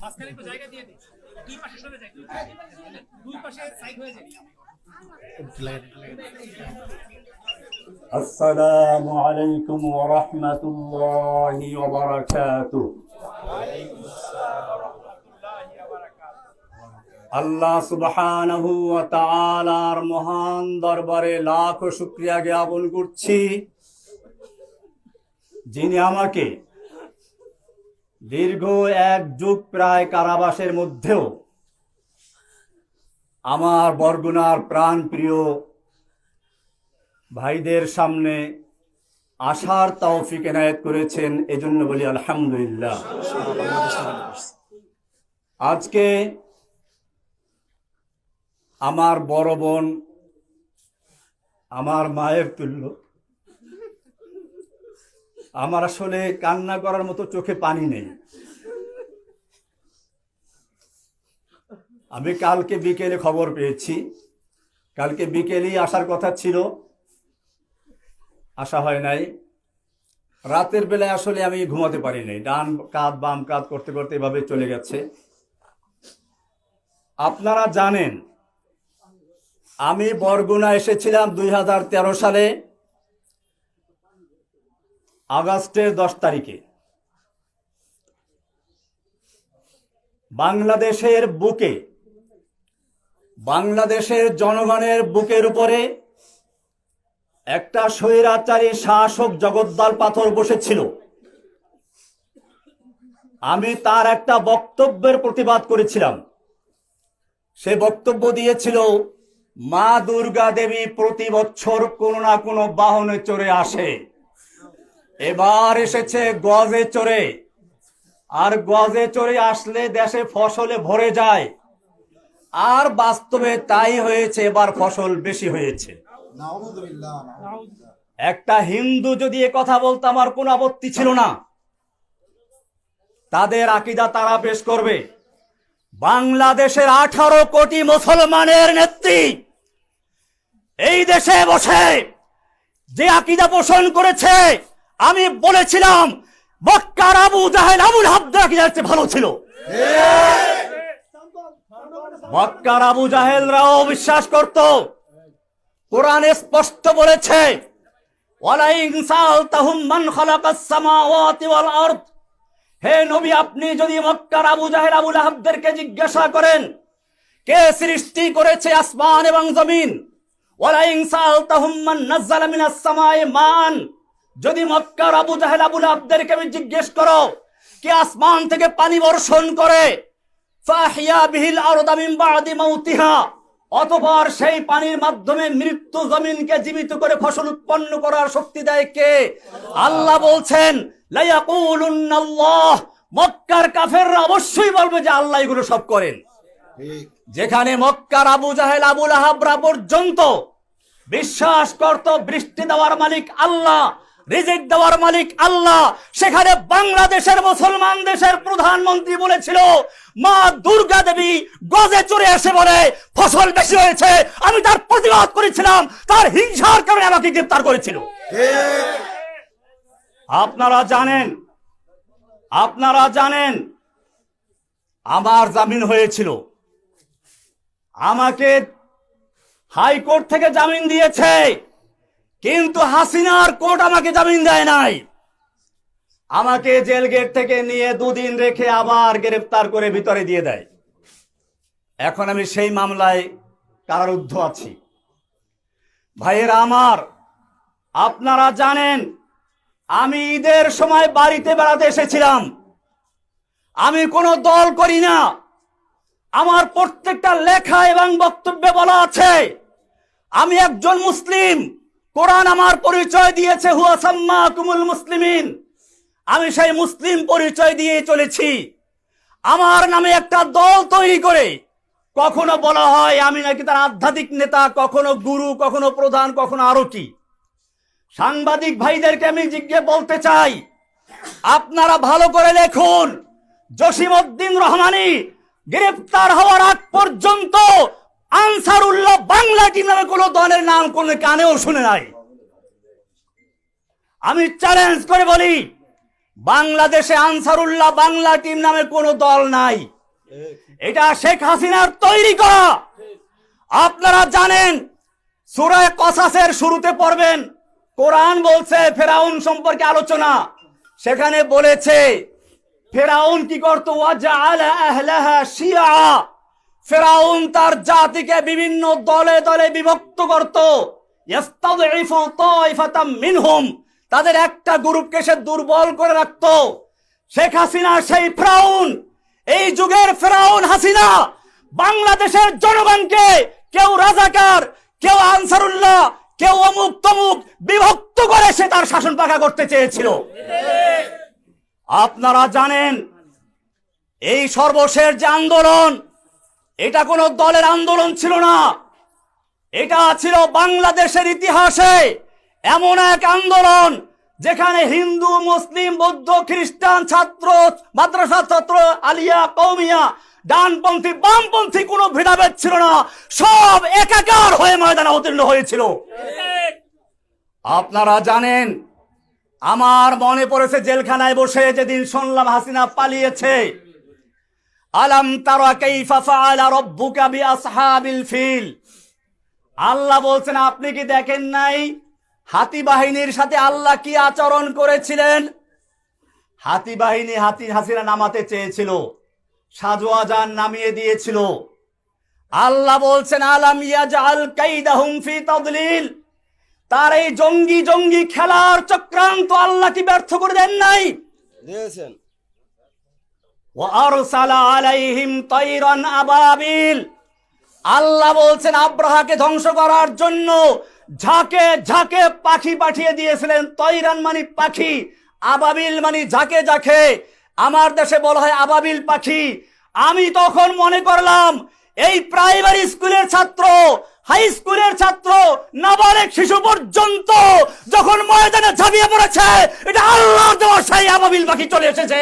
মাঝখানে একটু জায়গা দিয়ে দিই দুই পাশে সরে যায় দুই পাশে সাইড হয়ে যায় السلام عليكم ورحمة الله وبركاته আল্লাহ সুবহানাহু ওয়া তাআলার মহান দরবারে লাখ শুকরিয়া জ্ঞাপন করছি যিনি আমাকে দীর্ঘ এক যুগ প্রায় কারাবাসের মধ্যেও আমার বরগুনার প্রাণপ্রিয় ভাইদের সামনে আশার তৌফিক এনায়েত করেছেন, এজন্য বলি আলহামদুলিল্লাহ। আজকে আমার বড় বোন, আমার মায়ের তুল্য আমার আসলে কান্না করার মতো চোখে পানি নেই। আমি কালকে বিকেলে খবর পেয়েছি। কালকে বিকেলেই আসার কথা ছিল। আসা হয় নাই। রাতের বেলায় আসলে আমি ঘুমাতে পারি নাই। ডান কাত, বাম কাত করতে করতে এভাবে চলে গেছে। আপনারা জানেন, আমি বরগুনা এসেছিলাম দুই হাজার তেরো সালে। আগস্টের দশ তারিখে। বাংলাদেশের বুকে, বাংলাদেশের জনগণের বুকের উপরে একটা স্বৈরাচারী শাসক জগদ্দল পাথর বসেছিল। আমি তার একটা বক্তব্যের প্রতিবাদ করেছিলাম। সে বক্তব্য দিয়েছিল, মা দুর্গা দেবী প্রতি বছর কোনো না কোনো বাহনে চড়ে আসে। এবার এসেছে গজে চড়ে আর গজে চড়ে আসলে দেশে ফসলে ভরে যায়। আর বাস্তবে তাই হয়েছে, এবার ফসল বেশি হয়েছে। একটা হিন্দু যদি এ কথা বলতো, আমার কোনো আপত্তি ছিল না। তাদের আকিদা তারা পেশ করবে। বাংলাদেশের আঠারো কোটি মুসলমানের নেত্রী এই দেশে বসে যে আকিদা পোষণ করেছে আমি বলেছিলাম, মক্কার আবু জাহেল, আবুল হাবদা আকিদার চেয়ে ভালো ছিল। মক্কার আবু জাহেলরাও বিশ্বাস করত, কোরআনে স্পষ্ট বলেছে হে নবী, আপনি যদি মক্কার আবু জাহেল, আবুল আহাবদেরকে জিজ্ঞাসা করেন, কে সৃষ্টি করেছে আসমান এবং জমিন? ওয়ালাইন সালতাহুম মান নাযালা মিনাস সামায়ে মান। যদি মক্কার আবু জাহেল আবুল আহাবদেরকে আমি জিজ্ঞেস করো, কে আসমান থেকে পানি বর্ষণ করে? অতঃপর সেই পানির মাধ্যমে মৃত্যু জমিনকে জীবিত করে ফসল উৎপন্ন করার শক্তি দেয় কে? আল্লাহ বলছেন মক্কার কাফেররা অবশ্যই বলবে যে আল্লাহ এগুলো সব করেন। যেখানে মক্কার আবু জাহেল আবুল আহাবরা পর্যন্ত বিশ্বাস করত বৃষ্টি দেওয়ার মালিক আল্লাহ রিজিক দেওয়ার মালিক আল্লাহ। সেখানে বাংলাদেশের মুসলমান দেশের প্রধানমন্ত্রী বলেছিল, মা দুর্গা দেবী গজে চড়ে এসে বলে, ফসল বেশি হয়েছে, আমি তার প্রতিবাদ করেছিলাম, তার হিংসার কারণে আমাকে গ্রেপ্তার করেছিল। আপনারা জানেন আপনারা জানেন, আমার জামিন হয়েছিল। আমাকে হাইকোর্ট থেকে জামিন দিয়েছে। কিন্তু হাসিনার কোর্ট আমাকে জামিন দেয় নাই। আমাকে জেল গেট থেকে নিয়ে দুদিন রেখে আবার গ্রেফতার করে ভিতরে দিয়ে দেয়। এখন আমি সেই মামলায় কারারুদ্ধ আছি। ভাইয়েরা আমার, আপনারা জানেন, আমি ঈদের সময় বাড়িতে বেড়াতে এসেছিলাম। আমি কোনো দল করি না। আমার প্রত্যেকটা লেখা এবং বক্তব্যে বলা আছে, আমি একজন মুসলিম। কোরআন আমার পরিচয় দিয়েছে হুয়াসাম্মা কুমুল মুসলিমিন। আমি সেই মুসলিম পরিচয় দিয়ে চলেছি। আমার নামে একটা দল তৈরি করে। কখনো বলা হয় আমি নাকি তার আধ্যাত্মিক নেতা, কখনো গুরু, কখনো প্রধান, কখনো আরও কি। সাংবাদিক ভাইদেরকে আমি জিজ্ঞে বলতে চাই, আপনারা ভালো করে লেখুন জসিমউদ্দিন রহমানি গ্রেফতার হওয়ার আগ পর্যন্ত আনসারুল্লাহ বাংলা টিম নামে কোনো দলের নাম কোনো কানেও শুনে নাই। আমি চ্যালেঞ্জ করে বলি, বাংলাদেশে আনসারুল্লাহ বাংলা টিম নামে কোনো দল নাই। এটা শেখ হাসিনার তৈরি করা। আপনারা জানেন সুরায় কসাসের শুরুতে পড়বেন, কোরআন বলছে ফেরাউন সম্পর্কে আলোচনা। সেখানে বলেছে, ফেরাউন কি করতো? ওয়াজআলা আহলাহা শিয়া। ফেরাউন তার জাতিকে বিভিন্ন দলে দলে বিভক্ত করত। মিনহুম। তাদের একটা গ্রুপকে সে দুর্বল করে রাখত। শেখ হাসিনা সেই ফেরাউন। এই যুগের ফেরাউন হাসিনা বাংলাদেশের জনগণকে কেউ রাজাকার, কেউ আনসারুল্লাহ, কেউ অমুক তমুক বিভক্ত করে সে তার শাসন পাকা করতে চেয়েছিল। আপনারা জানেন, এই সর্বশেষ যে আন্দোলন এটা কোনো দলের আন্দোলন ছিল না। এটা ছিল বাংলাদেশের ইতিহাসে এমন এক আন্দোলন যেখানে হিন্দু, মুসলিম, বৌদ্ধ, খ্রিস্টান, ছাত্র, মাদ্রাসা ছাত্র, আলিয়া কৌমিয়া ডানপন্থী, বামপন্থী কোনো ভেদাভেদ ছিল না। সব একাকার হয়ে ময়দানে অবতীর্ণ হয়েছিল। আপনারা জানেন, আমার মনে পড়েছে জেলখানায় বসে যেদিন শুনলাম হাসিনা পালিয়েছে। আলাম ফিল। আল্লাহ বলছেন, আপনি কি দেখেন নাই হাতি বাহিনীর সাথে আল্লাহ কি আচরণ করেছিলেন? হাতি বাহিনী হাতি হাসিনা নামাতে চেয়েছিল সাজোয়াজান নামিয়ে দিয়েছিল। আল্লাহ বলছেন, আলাম ইয়াজআল কাইদাহুম তার এই জঙ্গি জঙ্গি খেলার চক্রান্ত আল্লাহ কি ব্যর্থ করে দেন নাই? দিয়েছেন। আল্লাহ বলছেন আব্রাহাকে ধ্বংস করার জন্য ঝাঁকে ঝাঁকে পাখি পাঠিয়ে দিয়েছিলেন। তৈরান মানে পাখি, আবাবিল মানে ঝাঁকে ঝাঁকে। আমার দেশে বলা হয় আবাবিল পাখি। আমি তখন মনে করলাম, এই প্রাইমারি স্কুলের ছাত্র হাই স্কুলের ছাত্র, নাবালেক শিশু পর্যন্ত যখন ময়দানে ঝাঁপিয়ে পড়েছে, এটা আল্লাহ দেওয়া সেই আবাবিল পাখি চলে এসেছে।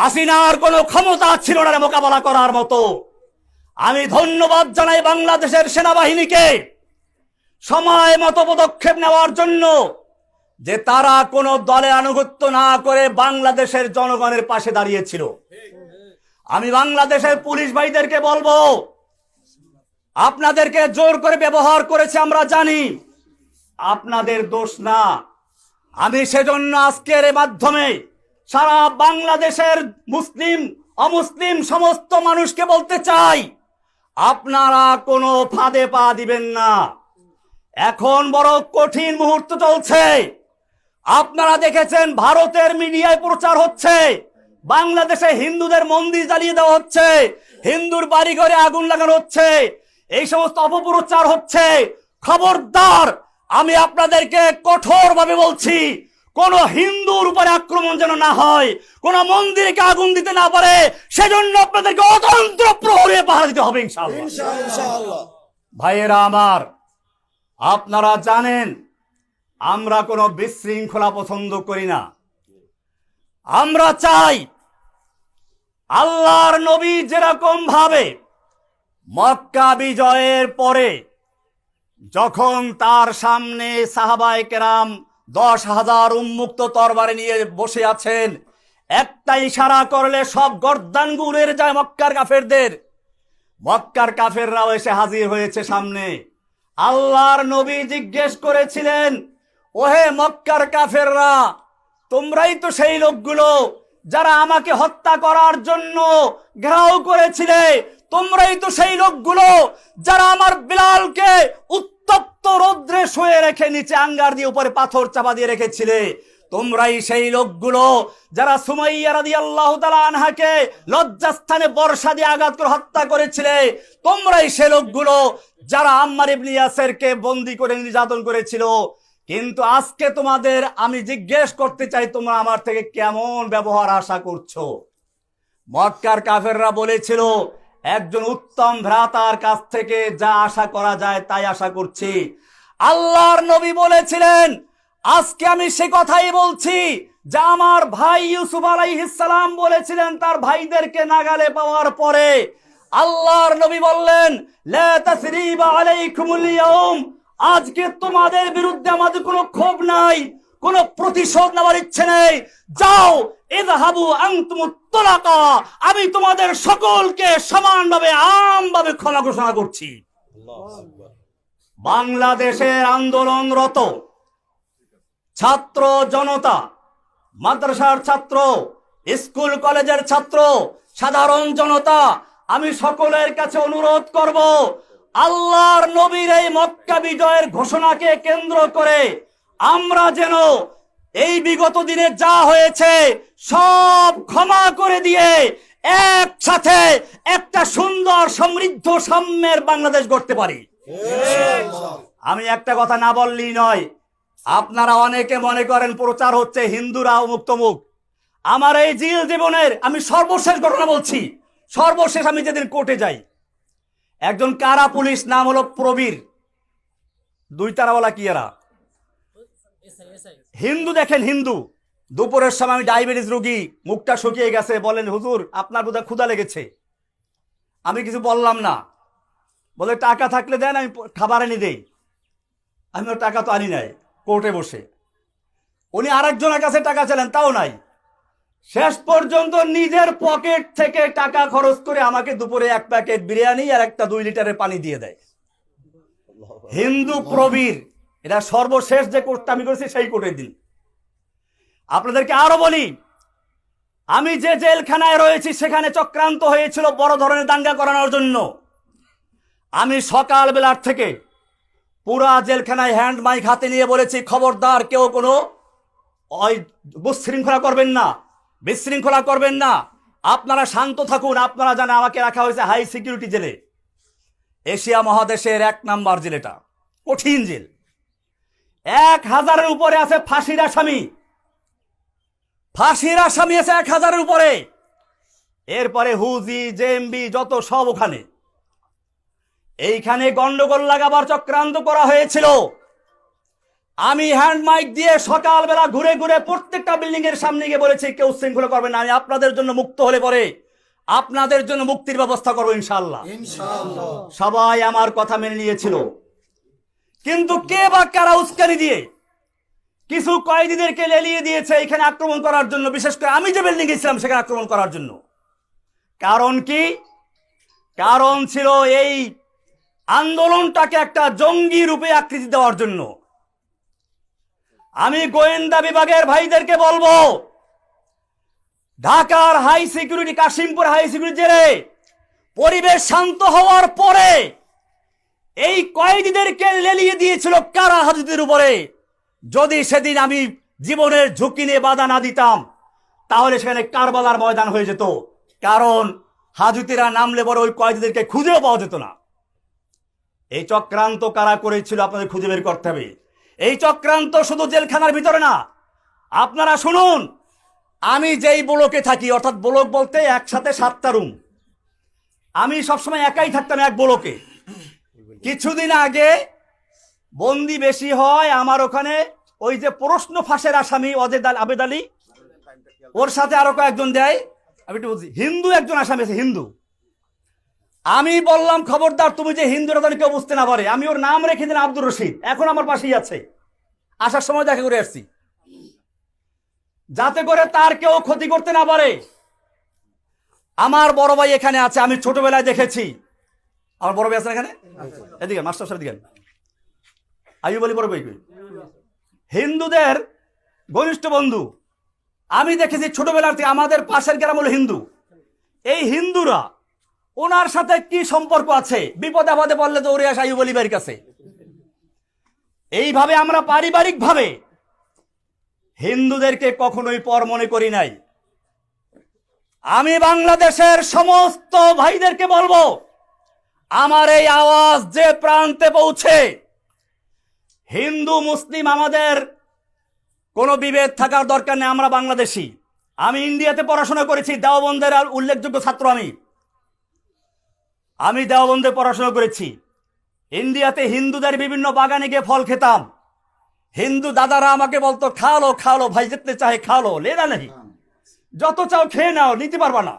হাসিনার কোনো ক্ষমতা ছিল না মোকাবেলা করার মতো। আমি ধন্যবাদ জানাই বাংলাদেশের সেনাবাহিনীকে সময় মতো পদক্ষেপ নেওয়ার জন্য যে তারা কোনো দলের আনুগত্য না করে বাংলাদেশের জনগণের পাশে দাঁড়িয়েছিল। আমি বাংলাদেশের পুলিশ ভাইদেরকে বলব আপনাদেরকে জোর করে ব্যবহার করেছে, আমরা জানি। আপনাদের দোষ না। আমি সেজন্য আজকের মাধ্যমে সারা বাংলাদেশের মুসলিম, অমুসলিম সমস্ত মানুষকে বলতে চাই, আপনারা কোনো ফাঁদে পা দিবেন না। এখন বড় কঠিন মুহূর্ত চলছে। আপনারা দেখেছেন ভারতের মিডিয়ায় প্রচার হচ্ছে, বাংলাদেশে হিন্দুদের মন্দির জ্বালিয়ে দেওয়া হচ্ছে, হিন্দুর বাড়ি ঘরে আগুন লাগানো হচ্ছে এই সমস্ত অপপ্রচার হচ্ছে। খবরদার আমি আপনাদেরকে কঠোরভাবে বলছি কোন হিন্দুর উপরে আক্রমণ যেন না হয় কোন মন্দিরকে আগুন দিতে না পারে সেজন্য আপনাদেরকে অতন্ত্র প্রহরে পাহারা দিতে হবে ইনশাআল্লাহ। ভাইয়েরা আমার আপনারা জানেন আমরা কোনো বিশৃঙ্খলা পছন্দ করি না। আমরা চাই আল্লাহর নবী যেরকম ভাবে মক্কা বিজয়ের পরে যখন তার সামনে সাহাবায়ে কেরাম দশ হাজার উন্মুক্ত তরবারে নিয়ে বসে আছেন একটা ইশারা করলে সব গর্দান গুলের যায় মক্কার কাফেরদের। মক্কার কাফেররাও এসে হাজির হয়েছে সামনে। আল্লাহর নবী জিজ্ঞেস করেছিলেন, ওহে মক্কার কাফেররা, তোমরাই তো সেই লোকগুলো যারা আমাকে হত্যা করার জন্য ঘেরাও করেছিলে তোমরাই তো সেই লোকগুলো যারা আমার বিলালকে উত্তপ্ত রৌদ্রে শুয়ে রেখে নিচে আঙ্গার দিয়ে উপরে পাথর চাপা দিয়ে রেখেছিলে। তোমরাই সেই লোকগুলো যারা সুমাইয়া আনহাকে লজ্জাস্থানে বর্ষা দিয়ে আঘাত করে হত্যা করেছিলে, তোমরাই সে লোকগুলো যারা আম্মার ইবনে বন্দি করে নির্যাতন করেছিল। কিন্তু আজকে তোমাদের আমি জিজ্ঞেস করতে চাই, তোমরা আমার থেকে কেমন ব্যবহার আশা করছ? মক্কার কাফেররা বলেছিল একজন উত্তম ভ্রাতার কাছ থেকে যা আশা করা যায় তাই আশা করছি। আল্লাহর নবী বলেছিলেন, আজকে আমি সে কথাই বলছি যা আমার ভাই ইউসুফ আলাইহিসসালাম বলেছিলেন তার ভাইদেরকে নাগালে পাওয়ার পরে। আল্লাহর নবী বললেন আজকে তোমাদের বিরুদ্ধে আমাদের কোনো ক্ষোভ নাই, কোনো প্রতিশোধ নেওয়ার ইচ্ছে নেই। যাও আমি তোমাদের সকলকে সমানভাবে আমভাবে ক্ষমা ঘোষণা করছি। বাংলাদেশের আন্দোলনরত ছাত্র জনতা, মাদ্রাসার ছাত্র, স্কুল কলেজের ছাত্র, সাধারণ জনতা, আমি সকলের কাছে অনুরোধ করব, আল্লাহর নবীর এই মক্কা বিজয়ের ঘোষণাকে কেন্দ্র করে আমরা যেন এই বিগত দিনে যা হয়েছে, সব ক্ষমা করে দিয়ে একসাথে একটা সুন্দর সমৃদ্ধ সাম্যের বাংলাদেশ গড়তে পারি। আমি একটা কথা না বললেই নয়, আপনারা অনেকে মনে করেন প্রচার হচ্ছে হিন্দুরা অমুক তমুক। আমার এই জিল জীবনের আমি সর্বশেষ ঘটনা বলছি, সর্বশেষ আমি যেদিন কোর্টে যাই। একজন কারা পুলিশ, নাম হলো প্রবীর। দুই তারাওয়ালা কি এরা? হিন্দু দেখেন হিন্দু। দুপুরের সময় আমি ডায়াবেটিস রোগী, মুখটা শুকিয়ে গেছে, বলেন, হুজুর, আপনার বোধহয় ক্ষুধা লেগেছে। আমি কিছু বললাম না। বলে, টাকা থাকলে দেন, আমি খাবার এনে দেই। আমি ওর টাকা তো আনি নাই, কোর্টে বসে। উনি আরেকজনের কাছে টাকা চাইলেন, তাও নাই। শেষ পর্যন্ত নিজের পকেট থেকে টাকা খরচ করে আমাকে দুপুরে এক প্যাকেট বিরিয়ানি আর একটা দুই লিটারের পানি দিয়ে দেয়। হিন্দু প্রবীর এটা সর্বশেষ যে কোর্টটা আমি করেছি সেই কোর্টের দিন। আপনাদেরকে আরও বলি, আমি যে জেলখানায় রয়েছি সেখানে চক্রান্ত হয়েছিল বড় ধরনের দাঙ্গা করানোর জন্য। আমি সকাল বেলার থেকে পুরা জেলখানায় হ্যান্ড মাইক হাতে নিয়ে বলেছি, খবরদার, কেউ কোনো বিশৃঙ্খলা করবেন না, বিশৃঙ্খলা করবেন না। আপনারা শান্ত থাকুন, আপনারা জানেন আমাকে রাখা হয়েছে হাই সিকিউরিটি জেলে। এশিয়া মহাদেশের এক নাম্বার জেলেটা, কঠিন জেল। এক হাজারের উপরে আছে ফাঁসির আসামি। ফাঁসির আসামি আছে এক হাজারের উপরে। এরপরে হুজি জেএমবি যত সব ওখানে। এইখানে গন্ডগোল লাগাবার চক্রান্ত করা হয়েছিল। আমি হ্যান্ড মাইক দিয়ে সকালবেলা ঘুরে ঘুরে প্রত্যেকটা বিল্ডিং এর সামনে গিয়ে বলেছি কেউ শৃঙ্খলা করবেন না আমি আপনাদের জন্য মুক্ত হলে পরে আপনাদের জন্য মুক্তির ব্যবস্থা করব ইনশাল্লাহ সবাই আমার কথা মেনে নিয়েছিল। কিন্তু কে বা কারা উস্কানি দিয়ে কিছু কয়েদিদেরকে লেলিয়ে দিয়েছে এখানে আক্রমণ করার জন্য, বিশেষ করে আমি যে বিল্ডিং গেছিলাম সেখানে আক্রমণ করার জন্য। কারণ কি? কারণ ছিল এই আন্দোলনটাকে একটা জঙ্গি রূপে আকৃতি দেওয়ার জন্য। আমি গোয়েন্দা বিভাগের ভাইদেরকে বলব, ঢাকার high security Kashimpur high security জেলে পরিবেশ শান্ত হওয়ার পরে এই কয়েদিদেরকে লেলিয়ে দিয়েছিল কারা হাজুদের উপরে? যদি সেদিন আমি জীবনের ঝুঁকি নিয়ে বাধা না দিতাম, তাহলে সেখানে কারবালার ময়দান হয়ে যেত। কারণ হাজুতিরা নামলে বড় ওই কয়েদিদেরকে খুঁজেও পাওয়া যেত না। এই চক্রান্ত কারা করেছিল আপনাদের খুঁজে বের করতে হবে। এই চক্রান্ত শুধু জেলখানার ভিতরে না। আপনারা শুনুন, আমি যেই ব্লকে থাকি, অর্থাৎ ব্লক বলতে একসাথে সাতটা রুম আমি সবসময় একাই থাকতাম এক ব্লকে। কিছুদিন আগে বন্দি বেশি হয় আমার ওখানে ওই যে প্রশ্ন ফাঁসের আসামি অজেদ আল আবেদ আলী ওর সাথে আরও কয়েকজন দেয়। আমি একটু বলছি। হিন্দু একজন আসামি আছে হিন্দু। আমি বললাম খবরদার তুমি যে হিন্দুরা যেন কেউ বুঝতে না পারে। আমি ওর নাম রেখে দিলাম আব্দুর রশিদ। এখন আমার পাশেই আছে। আসার সময় দেখা করে আসছি। যাতে করে তার কেউ ক্ষতি করতে না পারে। আমার বড় ভাই এখানে আছে আমি ছোটবেলায় দেখেছি। আমার বড় ভাই আছেন এখানে? এদিকে, মাস্টার সাহেব দিকে আইয়ুব আলী বড় ভাই? হিন্দুদের ঘনিষ্ঠ বন্ধু। আমি দেখেছি ছোটবেলার থেকে আমাদের পাশের গ্রাম হলো হিন্দু। এই হিন্দুরা, ওনার সাথে কি সম্পর্ক আছে? বিপদে আপদে পড়লে তো ওরে আসে আইয়ুব আলী ভাইয়ের কাছে। এইভাবে আমরা পারিবারিক ভাবে হিন্দুদেরকে কখনোই পর মনে করি নাই। আমি বাংলাদেশের সমস্ত ভাইদেরকে বলব আমার এই আওয়াজ যে প্রান্তে পৌঁছে, হিন্দু, মুসলিম আমাদের কোনো বিভেদ থাকার দরকার নেই, আমরা বাংলাদেশি। আমি ইন্ডিয়াতে পড়াশোনা করেছি, দেওবন্দের আর উল্লেখযোগ্য ছাত্র আমি। আমি দেওবন্দে পড়াশোনা করেছি। ইন্ডিয়াতে হিন্দুদের বিভিন্ন বাগানে গিয়ে ফল খেতাম। হিন্দু দাদারা আমাকে বলতো, খালো খালো, ভাই, যেতে চাহে খালো, লেনা নেই যত চাও খেয়ে নাও, নিতে পারবা না।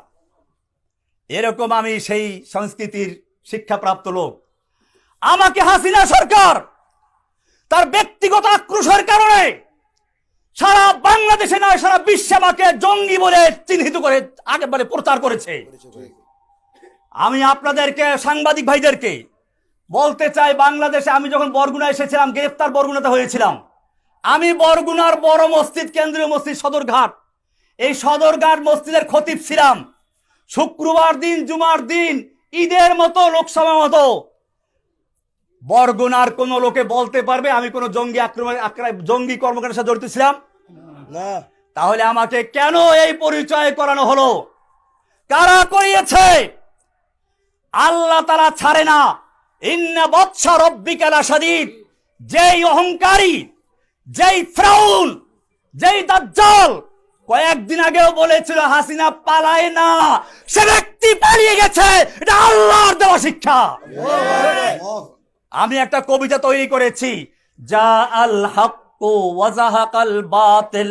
এরকম আমি সেই সংস্কৃতির শিক্ষাপ্রাপ্ত লোক। আমাকে হাসিনা সরকার তার ব্যক্তিগত আক্রোশের কারণে সারা বাংলাদেশে নয়, সারা বিশ্বে আমাকে জঙ্গি বলে চিহ্নিত করে আগেবারে প্রচার করেছে। আমি আপনাদেরকে, সাংবাদিক ভাইদেরকে বলতে চাই, বাংলাদেশে আমি যখন বরগুনা এসেছিলাম, গ্রেফতার বরগুনাতে হয়েছিলাম, আমি বরগুনার বড় মসজিদ, কেন্দ্রীয় মসজিদ সদরঘাট, এই সদরঘাট মসজিদের খতিব ছিলাম। শুক্রবার দিন, জুমার দিন ঈদের মতো লোকসভা মতো। বরগুনার কোন লোকে বলতে পারবে আমি কোন জঙ্গি আক্রমণ জঙ্গি কর্মকাণ্ডের সাথে জড়িত ছিলাম? না। তাহলে আমাকে কেন এই পরিচয় করানো হলো? কারা করিয়েছে? আল্লাহ তারা ছাড়ে না। ইন্না বৎসা রব্বিকালা সাদিদ যেই অহংকারী যেই ফ্রাউন যেই দাজ্জাল কয়েকদিন আগেও বলেছিল হাসিনা পালায় না। সে ব্যক্তি পালিয়ে গেছে। এটা আল্লাহর দেওয়া শিক্ষা। আমি একটা কবিতা তৈরি করেছি যা আল الْحَقُّ وَزَهَقَ الْبَاطِلُ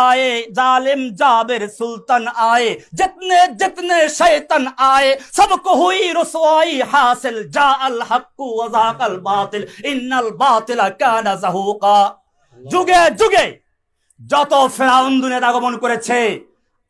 আয়ে জালিম জাবের সুলতান আয়ে জিতনে জিতনে শেতন আয়ে, সবক হুই রসোয়াই হাসিল যা আল হক ওয়াজাক আল বাতিল ইনাল বাতিল কান যুগে যুগে যত ফেরাউন দুনিয়া আগমন করেছে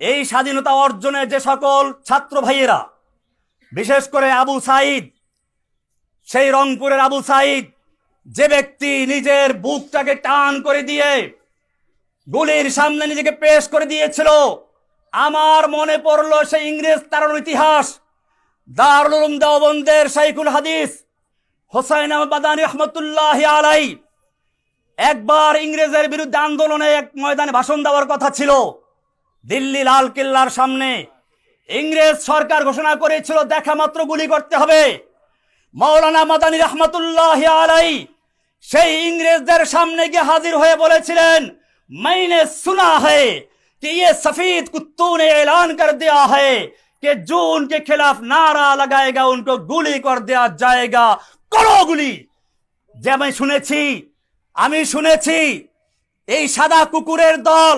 এই স্বাধীনতা অর্জনে যে সকল ছাত্র ভাইয়েরা, বিশেষ করে আবু সাইদ সেই রংপুরের আবু সাইদ যে ব্যক্তি নিজের বুকটাকে টান করে দিয়ে গুলির সামনে নিজেকে পেশ করে দিয়েছিল, আমার মনে পড়ল সেই ইংরেজ তারানোর ইতিহাস। দারুল দেওবন্দের শাইখুল হাদিস, হোসাইন আহমদ বাদানি রহমতুল্লাহ আলাই একবার ইংরেজের বিরুদ্ধে আন্দোলনে এক ময়দানে ভাষণ দেওয়ার কথা ছিল। দিল্লি লাল কেল্লার সামনে ইংরেজ সরকার ঘোষণা করেছিল দেখা মাত্র গুলি করতে হবে মৌলানা মাদানী রহমতুল্লাহ আলাই সেই ইংরেজদের সামনে গিয়ে হাজির হয়ে বলেছিলেন मैंने सुना है कि ये सफेद कुत्तों ने ऐलान कर दिया है कि जो उनके खिलाफ नारा लगाएगा उनको गुली कर दिया जाएगा करो गुली যে আমি শুনেছি আমি শুনেছি এই সাদা কুকুরের দল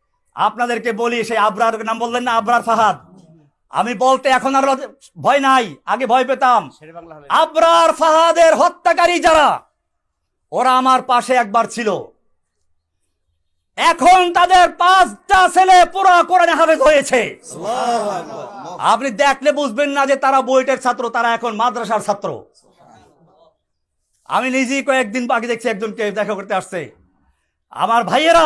আপনাদেরকে বলি সেই আবরার নাম বললেন না আবরার ফাহাদ? আমি বলতে এখন আর ভয় নাই আগে ভয় পেতাম। আবরার ফাহাদের হত্যাকারী যারা ওরা আমার পাশে একবার ছিল। এখন তাদের পাঁচটা ছেলে পুরা কোরআনে হাফেজ হয়েছে। আপনি দেখলে বুঝবেন না যে তারা বইটের ছাত্র তারা এখন মাদ্রাসার ছাত্র। আমি নিজেই কয়েকদিন আগে দেখছি একজনকে দেখা করতে আসছে। আমার ভাইয়েরা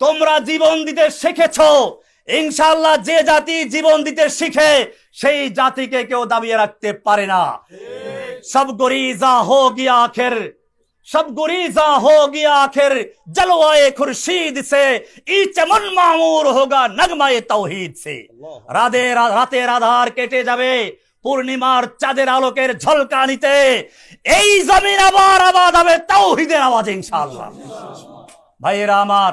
তোমরা জীবন দিতে শিখেছ ইনশাল্লাহ যে জাতি জীবন দিতে শিখে সেই জাতিকে কেউ দাবিয়ে রাখতে পারে না সব গরিজা হো গিয়া আখের सब गुरीजा हो गया आखिर जलवाए खुर्शीद से ई चमन मामूर होगा नगमाए तौहीद से রাতে রাতের আধার কেটে যাবে পূর্ণিমার চাঁদের আলোকের ঝলকানিতে এই জমিন আবার আবাদ হবে তাওহিদের আওয়াজ ইনশাআল্লাহ ভাইয়েরা আমার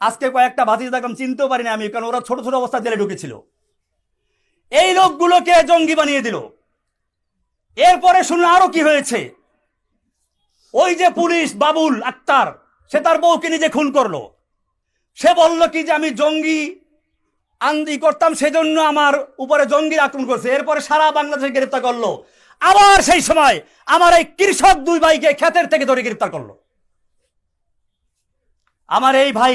আজকে কয়েকটা ভাতিজা দেখলাম চিনতেও পারিনি আমি, কারণ ওরা ছোট ছোট অবস্থা জেলে ঢুকেছিল। এই লোকগুলোকে জঙ্গি বানিয়ে দিল। এরপরে শুনুন আরও কি হয়েছে। ওই যে পুলিশ বাবুল আক্তার, সে তার বউকে নিজে খুন করল। সে বলল কি যে আমি জঙ্গি আন্দি করতাম, সেজন্য আমার উপরে জঙ্গির আক্রমণ করছে। এরপরে সারা বাংলাদেশে গ্রেপ্তার করল। আবার সেই সময় আমার এই কৃষক দুই ভাইকে ক্ষেতের থেকে ধরে গ্রেপ্তার করল। আমার এই ভাই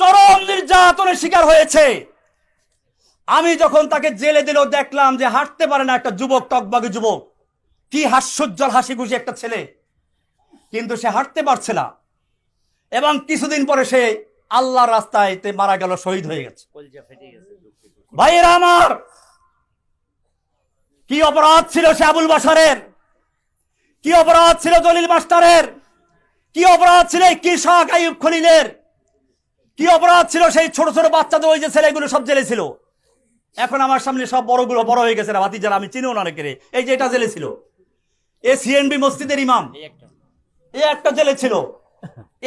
চরম নির্যাতনের শিকার হয়েছে। আমি যখন তাকে জেলে দিল দেখলাম যে হাঁটতে পারে না একটা যুবক, টকবাগি যুবক। কি হাস্যোজ্জ্বল হাসি খুশি একটা ছেলে। কিন্তু সে হাঁটতে পারছে না। এবং কিছুদিন পরে সে আল্লাহর রাস্তায় মারা গেল, শহীদ হয়ে গেছে। ভাইয়েরা আমার, কি অপরাধ ছিল সে আবুল বাসারের কি অপরাধ ছিল দলিল মাস্টারের? কি অপরাধ ছিল কৃষক আইব খলিলের? কি অপরাধ ছিল সেই ছোট ছোট বাচ্চাদের ওই যে ছেলেগুলো সব জেলে ছিল? এখন আমার সামনে সব বড়গুলো বড় হয়ে গেছে না ভাতিজারা আমি চিনিও না অনেকের এই যে এটা জেলে ছিল। এ সিএনবি মসজিদের ইমাম। এ একটা জেলে ছিল।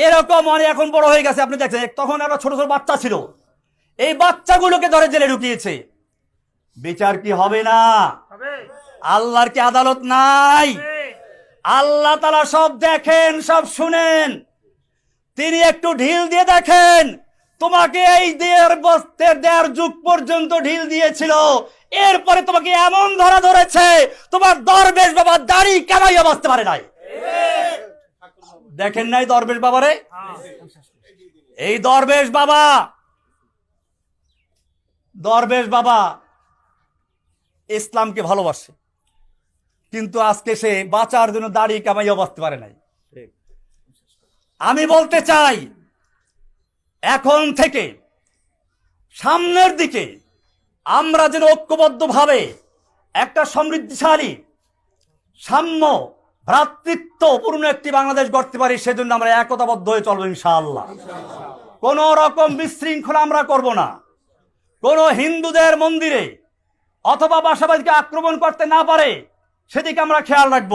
এরকম অনেক এখন বড় হয়ে গেছে আপনি দেখছেন তখন আরও ছোট ছোট বাচ্চা ছিল। এই বাচ্চাগুলোকে ধরে জেলে ঢুকিয়েছে। বিচার কি হবে না? আল্লাহর কি আদালত নাই? আল্লাহ তালা সব দেখেন সব শুনেন। তিনি একটু ঢিল দিয়ে দেখেন। তোমাকে এই দেড় বস্তের দেড় যুগ পর্যন্ত ঢিল দিয়েছিল। এরপরে তোমাকে এমন ধরা ধরেছে তোমার দরবেশ বাবা দাড়ি কামাইয়া বাঁচতে পারে নাই। দেখেন নাই দরবেশ বাবারে? এই দরবেশ বাবা দরবেশ বাবা ইসলামকে ভালোবাসে কিন্তু আজকে সে বাঁচার জন্য দাড়ি কামাইয়া বাঁচতে পারে নাই। আমি বলতে চাই এখন থেকে সামনের দিকে আমরা যেন ঐক্যবদ্ধভাবে একটা সমৃদ্ধিশালী সাম্য ভ্রাতৃত্বপূর্ণ একটি বাংলাদেশ গড়তে পারি, সেজন্য আমরা একতাবদ্ধ হয়ে চলবো ইনশাআল্লাহ। কোন রকম বিশৃঙ্খলা আমরা করব না। কোন হিন্দুদের মন্দিরে অথবা বাসাবাড়িকে আক্রমণ করতে না পারে, সেদিকে আমরা খেয়াল রাখব।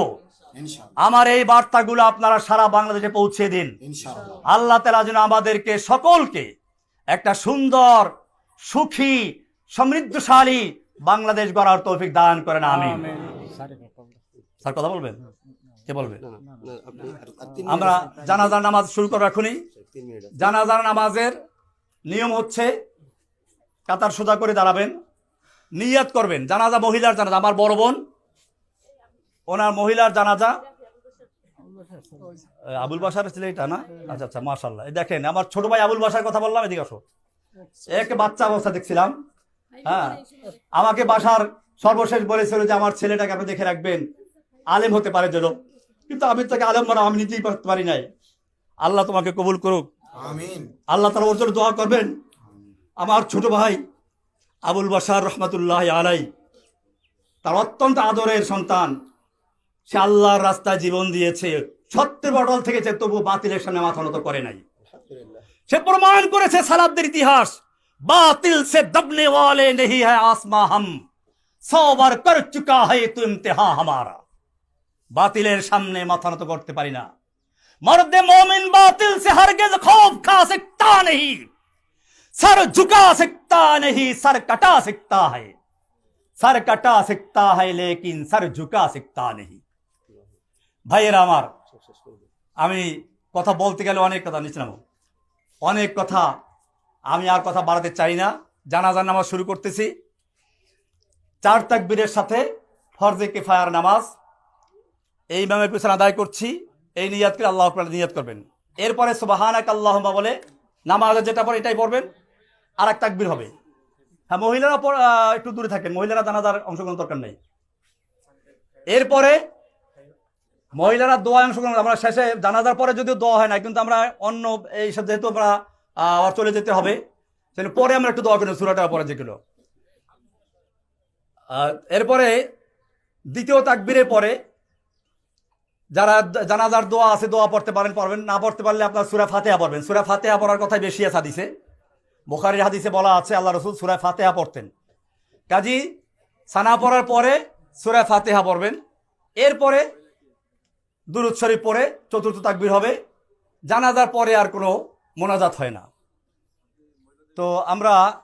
আমার এই বার্তাগুলো আপনারা সারা বাংলাদেশে পৌঁছে দিন। আল্লাহ তালা যেন আমাদেরকে সকলকে একটা সুন্দর সুখী সমৃদ্ধশালী বাংলাদেশ গড়ার তৌফিক দান করেন আমি স্যার কথা বলবেন? কে বলবেন আমরা জানাজার নামাজ শুরু করব এখনই জানাজার নামাজের নিয়ম হচ্ছে কাতার সোজা করে দাঁড়াবেন নিয়াত করবেন। জানাজা মহিলার জানাজা আমার বড় বোন। ওনার মহিলার জানাজা? আবুল বাসার ছিল এটা না? আচ্ছা আচ্ছা মাশাল্লাহ এই দেখেন আমার ছোট ভাই আবুল বাসার কথা বললাম এদিকে আসো। এক বাচ্চা অবস্থা দেখছিলাম। হ্যাঁ আমাকে বাসার সর্বশেষ বলেছিল যে আমার ছেলেটাকে আপনি দেখে রাখবেন। আলেম হতে পারে যেন। কিন্তু আমি তাকে আলেম বানা আমি নিজেই করতে পারি নাই। আল্লাহ তোমাকে কবুল করুক। আল্লাহ তালা ওর জন্য দোয়া করবেন। আমার ছোট ভাই আবুল বাসার রহমতুল্লাহ আলাই তার অত্যন্ত আদরের সন্তান। সে আল্লাহর রাস্তায় জীবন দিয়েছে সত্যের বটল থেকেছে তবু বাতিলের সামনে মাথা নত করে নাই সে প্রমাণ করেছে সালাবদের ইতিহাস বাতিল সে দবনে ওয়ালে নেহি হ্যায় আসমা হাম সौ बार कर चुका है तो इम्तिहा हमारा बातिलेर सामने माथा নত করতে পারি না मर्द मोमिन बातिल से हरगिज खौफ खा सकता नहीं सर झुका सकता नहीं सर कटा सकता है सर कटा सकता है लेकिन सर झुका सकता नहीं ভাইয়েরা আমার আমি কথা বলতে গেলে অনেক কথা নিচ্ছিলাম অনেক কথা আমি আর কথা বাড়াতে চাই না। জানাজার নামাজ শুরু করতেছি। চার তাকবীরের সাথে ফরজে কিফায়ার নামাজ। এই ইমামের পিছনে আদায় করছি। এই নিয়াত করে আল্লাহ আপনারা নিয়াত করবেন। এরপরে সুবাহানাক আল্লাহমা বলে নামাজে যেটা পড়ে এটাই পড়বেন। আর এক তাকবীর হবে। হ্যাঁ মহিলারা পর- একটু দূরে থাকেন। মহিলারা জানাজার অংশগ্রহণ দরকার নেই। এরপরে মহিলারা দোয়া অংশগ্রহণ আমরা শেষে জানাজার পরে যদিও দোয়া হয় না কিন্তু আমরা অন্য এই সব যেহেতু আমরা চলে যেতে হবে সেজন্য পরে আমরা একটু দোয়া করি সুরাটার পরে যেগুলো। এরপরে দ্বিতীয় তাকবীরের পরে যারা জানাজার দোয়া আছে, দোয়া পড়তে পারেন, পড়বেন, না পড়তে পারলে আপনার সুরা ফাতেহা পড়বেন। সুরা ফাতেহা পড়ার কথাই বেশি আছে হাদিসে। বোখারির হাদিসে বলা আছে, আল্লাহ রসুল সুরা ফাতেহা পড়তেন। কাজী সানা পড়ার পরে সুরা ফাতেহা পড়বেন। এরপরে দুরুদ পড়ে চতুর্থ তাকবির হবে। জানাজার পরে আর কোনো মোনাজাত হয় না। তো আমরা